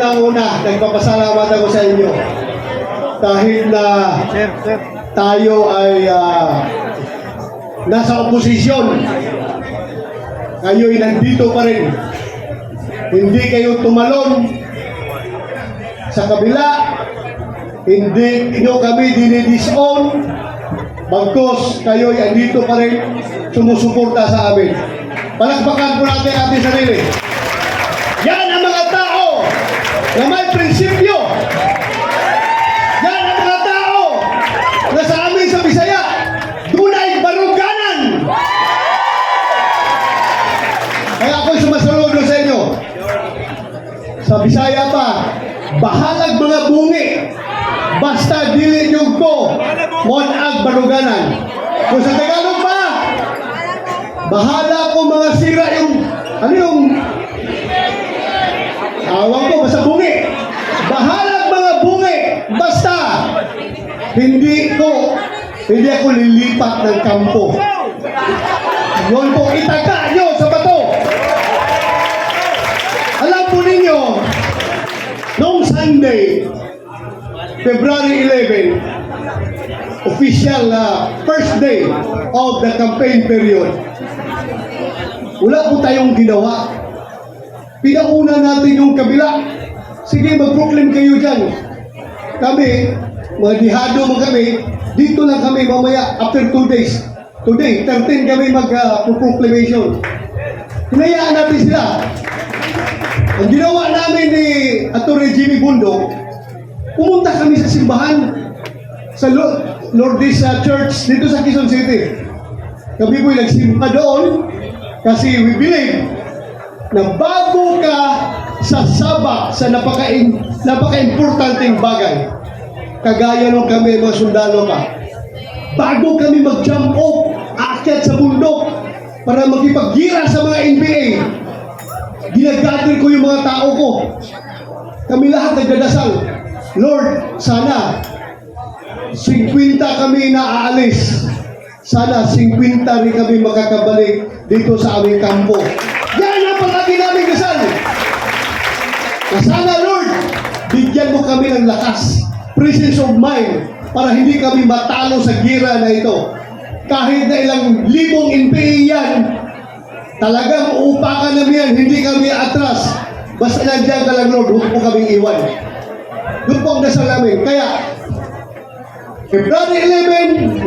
Unang-una, nagpapasalamat ako sa inyo. Kahit na tayo ay ah, nasa oposisyon, kayo'y nandito pa rin. Hindi kayo tumalon sa kabila, hindi inyo kami dinidison, bagkos kayo'y andito pa rin sumusuporta sa amin. Palakpakan po natin ating sarili. Yan ang mga tao na may prinsipyo. Yan ang mga tao na sa amin sa Bisaya, dunay baruganan. Kaya ako'y sumasaludo sa inyo. Sa Bisaya pa, bahalag mga bungi. Basta dili yung ko, monag baruganan. Kung sa Tagalog pa, bahala ko mga sira yung, ano yung, Awang ko, basta bungi. Bahalag mga bungi. Basta, hindi ko, hindi ako lilipat ng kampo. Yun po, itaga nyo sa bato. Alam po ninyo, noong Sunday, February 11, official na first day of the campaign period, wala po tayong ginawa. Pinauna natin yung kabila. Sige, mag-proclaim kayo dyan. Kami, mga dihado mo kami, dito lang kami mamaya after two days. Today, 13 kami mag-proclamation. Hinayaan natin sila. Ang ginawa namin ni Atty. Jimmy Bundo, pumunta kami sa simbahan sa Lo- Lourdes uh, Church dito sa Quezon City. Kami po'y nagsimba doon kasi we believe na bago ka sa napaka napaka-importanting bagay, kagaya nung kami mga sundalo ka, bago kami mag-jump off, aakyat sa bundok para makipaggira sa mga NBA, ginagather ko yung mga tao ko. Kami lahat nagdadasal, Lord, sana 50 kami na aalis. Sana 50 rin kami makakabalik dito sa aming kampo. Yan ang palagi namin dasal. Na sana Lord, bigyan mo kami ng lakas, presence of mind, para hindi kami matalo sa gira na ito. Kahit na ilang libong NPA yan, talagang uupakan namin yan, hindi kami atras. Basta nandiyan ka lang Lord, huwag mo kaming iwan. Doon po ang dasal namin. Kaya, February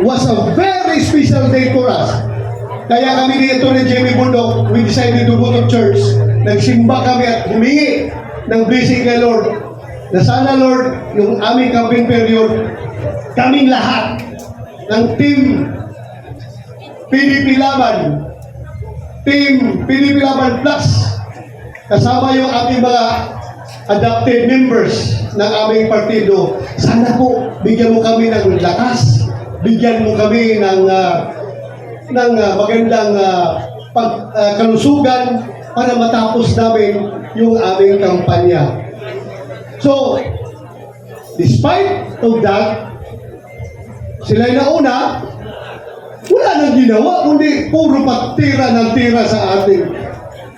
11 was a very special day for us. Kaya kami dito ni Jimmy Bundok, we decided to go to church. Nagsimba kami at humingi ng blessing kay Lord. Na sana Lord, yung aming camping period, kaming lahat ng team PDP Laban, team PDP Laban Plus, kasama yung aming mga adopted members ng aming partido. Sana po, bigyan mo kami ng lakas, bigyan mo kami ng ah, ng ah, magandang ah, pag, ah, kalusugan para matapos namin yung aming kampanya. So, despite of that, sila'y nauna, wala nang ginawa, kundi puro patira ng tira sa atin.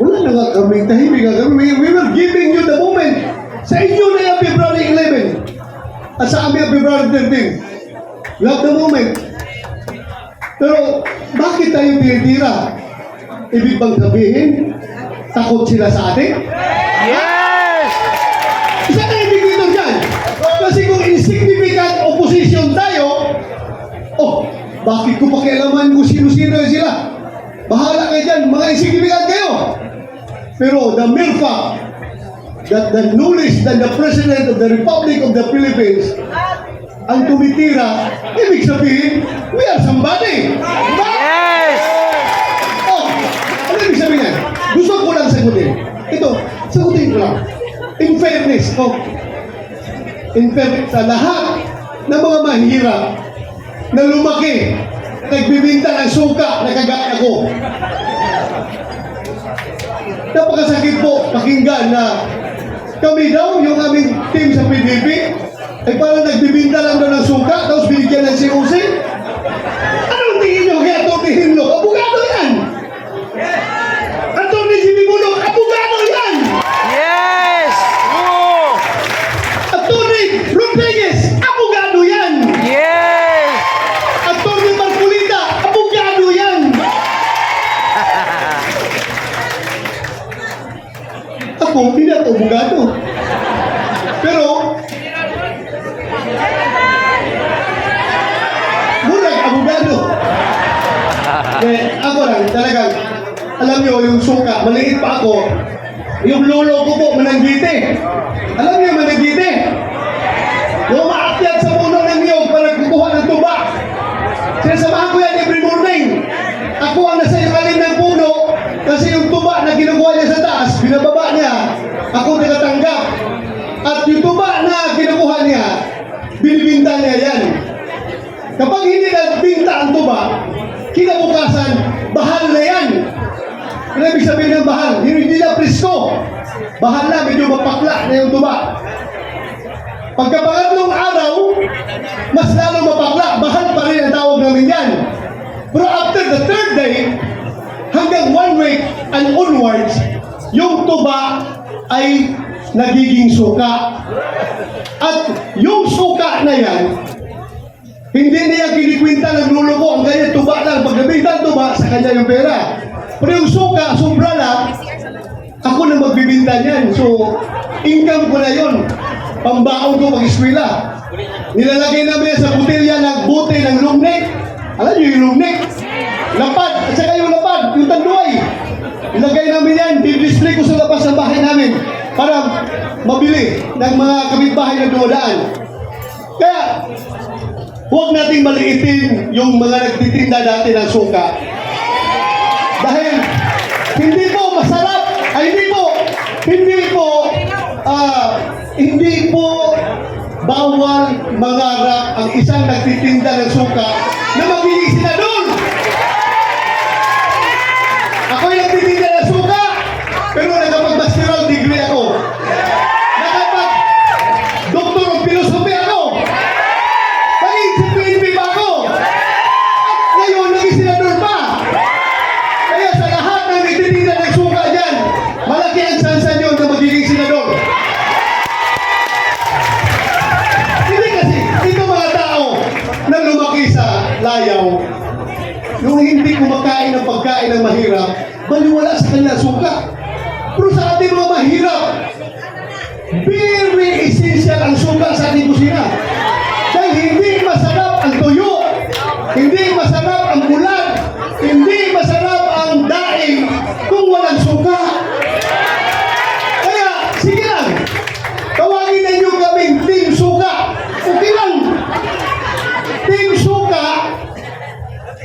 Wala na nga kami, tahimik nga kami. We, we were giving you the moment. Sa inyo na yung February 11. At sa amin ang February 13. We have the moment. Pero, bakit tayo tinitira? Ibig bang sabihin, takot sila sa atin? Bakit ko pakialaman kung sino-sino sila? Bahala kayo dyan, mga insignificant kayo. Pero the mere fact that the knowledge that the President of the Republic of the Philippines ang tumitira, ibig sabihin, we are somebody. Diba? Yes! Oh, ano ibig sabihin yan? Gusto ko lang sagutin. Ito, sagutin ko lang. In fairness, oh, in fairness, sa lahat ng mga mahirap na lumaki, nagbibinta ng suka na kagaya ko. Napakasakit po pakinggan na kami daw, yung aming team sa PDP, ay parang nagbibinta lang daw ng suka, tapos binigyan ng. Anong Eh, ako lang, talagang, alam nyo, yung suka, maliit pa ako, yung lolo ko po, mananggite. Alam niyo, mananggite. Yung maakyat sa puno ng niyog para kukuha ng tuba. Sinasamahan ko yan every morning. Ako ang nasa ilalim ng puno kasi yung tuba na kinukuha niya sa taas, binababa niya, ako nagatanggap. At yung tuba na kinukuha niya, binibinta niya yan. Kapag hindi kinabukasan, bahal na yan. Ano ibig sabihin ng bahal? Hindi, na presko. Bahal na, medyo mapakla na yung tuba. Pagkapangatlong araw, mas lalong mapakla, bahal pa rin ang tawag namin yan. Pero after the third day, hanggang one week and onwards, yung tuba ay nagiging suka. At yung suka na yan, hindi niya kinikwinta ng lulo ko. Ang ganyan, tuba lang. Pag nabinta ang tuba, sa kanya yung pera. Pero yung suka, sobra lang, ako na magbibinta niyan. So, income ko na yun. Pambaon ko pag-eskwela. Nilalagay namin sa butilya ng bote ng lungnek. Alam niyo yung lungnek? Lapad. At saka yung lapad, yung tanduay. Ilagay namin yan. Di-display ko sa labas ng bahay namin para mabili ng mga kapitbahay na dumadaan. Kaya, huwag nating maliitin yung mga nagtitinda dati ng suka. Dahil hindi po masarap, ay hindi po, hindi po, ah, hindi po bawal mangarap ang isang nagtitinda ng suka na magiging kanila suka. Pero sa ating mga mahirap, very essential ang suka sa ating kusina. Dahil hindi masarap ang tuyo, hindi masarap ang bulan, hindi masarap ang daing kung walang suka. Kaya, sige lang, tawagin ninyo kaming Team Suka. Okay lang. Team Suka,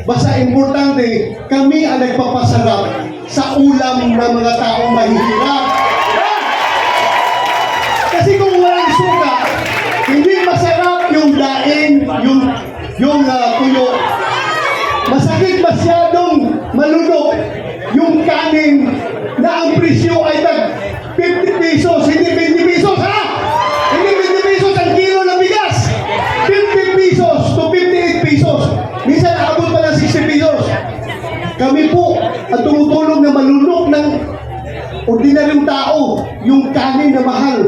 basta importante, kami ang nagpapasarap sa ulam ng mga taong mahihirap. Kasi kung walang suka, hindi masarap yung daing, yung, yung ah, tuyo. Masakit masyadong malunok yung kanin na ang presyo ay tag 50 pesos, hindi ang tumutulong na malunok ng ordinaryong tao yung kanin na mahal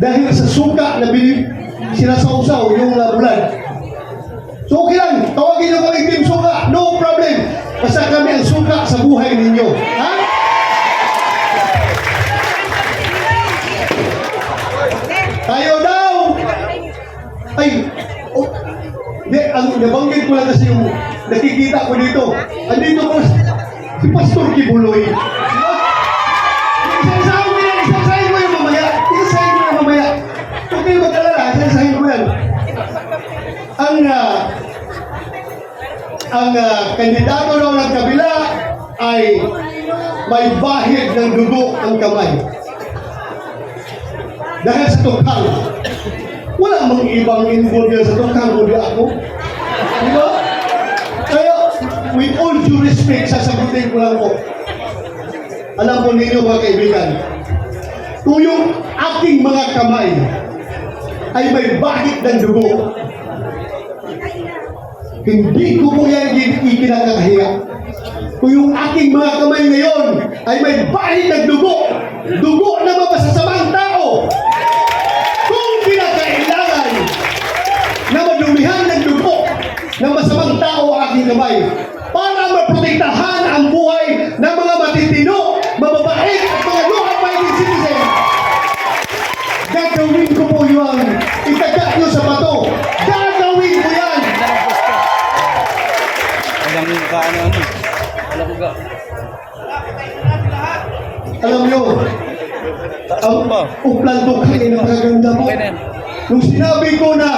dahil sa suka na binib sinasawsaw yung uh, bulan. So okay lang, tawagin nyo kami Team Suka, no problem. Basta kami ang suka sa buhay ninyo. Ha? Tayo daw! Ay, oh, di, ang nabanggit ko lang kasi yung nakikita ko dito. Andito ko si Pastor Kibuloy. Isasahin mo yan, isasahin mo yan mamaya. Isasahin mo yan mamaya. Huwag kayo mag-alala, isasahin mo yan. Ang, ah, ang ah, kandidato daw ng kabila ay may bahid ng dugo ang kamay. Dahil sa tukhang. Wala mang ibang involved sa tukhang kundi ako. Di ba? With all due respect, sasagutin ko lang po. Alam po ninyo mga kaibigan, kung yung aking mga kamay ay may bahid ng dugo, hindi ko po yan ikinakahiya. Kung yung aking mga kamay ngayon ay may bahid ng dugo, dugo na mapasasamang tao, kung kinakailangan na madumihan ng dugo ng masamang tao ang aking kamay Alabuga. Alam nyo, ang uplando ko ay napakaganda po. Nung sinabi ko na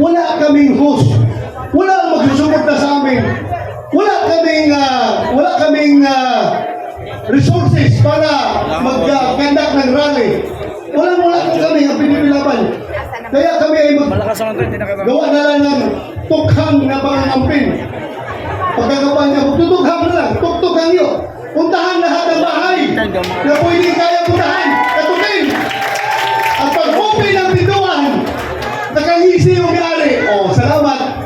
wala kaming host, wala ang magsusupport na sa amin, wala kaming, uh, wala kaming uh, resources para mag-conduct uh, ng rally. Wala wala kami ang pinipilaban. Kaya kami ay mag- gawa na lang ng tukhang na pang. Pagkagawa niya, tutukhang na lang, tuktukhang niyo. Puntahan lahat ng bahay na pwede kaya puntahan, katukin. At pag open ang pintuan, nakangisi yung may-ari. Oh, salamat.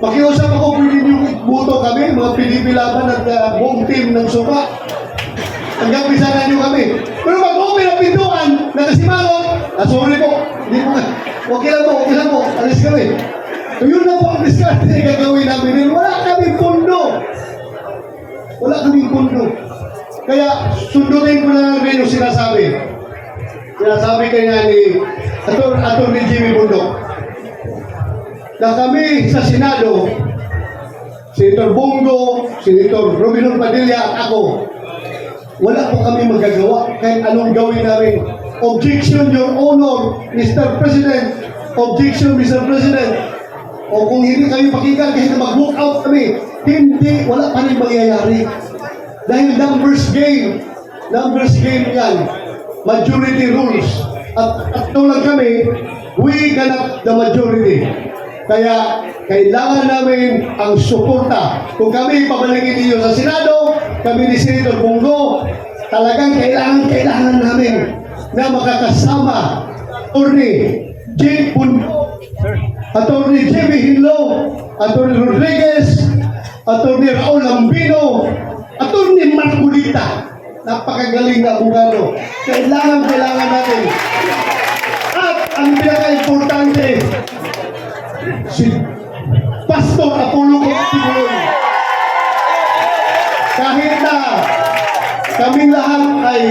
Makiusap ako, pwede niyo buto kami, mga pinipilaban at uh, buong team ng suka. Hanggang pisanan niyo kami. Pero pag open ang pintuan, nakasimangot, sorry po, hindi po, okay lang po, okay lang po, alis kami. So yun na po ang diskarte na gagawin namin. Wala pundo. Wala kaming pundo. Kaya sundutin ko na lang rin yung sinasabi. Sinasabi kaya ni Ator, Ator ni Jimmy Bundok na kami sa Senado, Senator Bongo, Senator Robinson Padilla at ako, wala po kami magagawa kahit anong gawin namin. Objection, Your Honor, Mr. President. Objection, Mr. President. O kung hindi kami pakinggan kahit mag-walk out kami, hindi, wala pa rin mangyayari. Dahil numbers game. Numbers game yan. Majority rules. At, at tulad kami, we cannot the majority. Kaya kailangan namin ang suporta. Kung kami pabalikin ninyo sa Senado, kami ni Senator Bongo, talagang kailangan, kailangan namin na makakasama Attorney Jake Pundo, Attorney Jimmy Hinlo, Attorney Rodriguez, Attorney Raul Lambino, Attorney Marculita. Napakagaling na abogado. Kailangan, kailangan natin. At ang pinaka-importante, si Pastor Apollo Octigon. Kahit na kaming lahat ay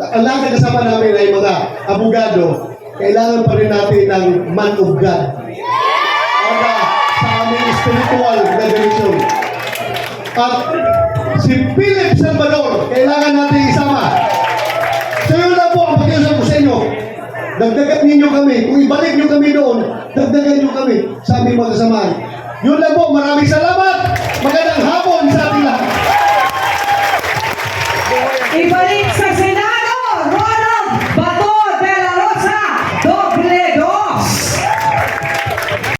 ang lahat na kasama namin ay mga abogado, kailangan pa rin natin ng man of God spiritual revelation. At si Philip Salvador, kailangan natin isama. So yun na po ang pakiusap ko sa inyo. Dagdagan ninyo kami. Kung ibalik nyo kami doon, dagdagan nyo kami sa aming mga kasamahan. Yun na po. Maraming salamat. Magandang hapon sa ating lahat. Ibalik!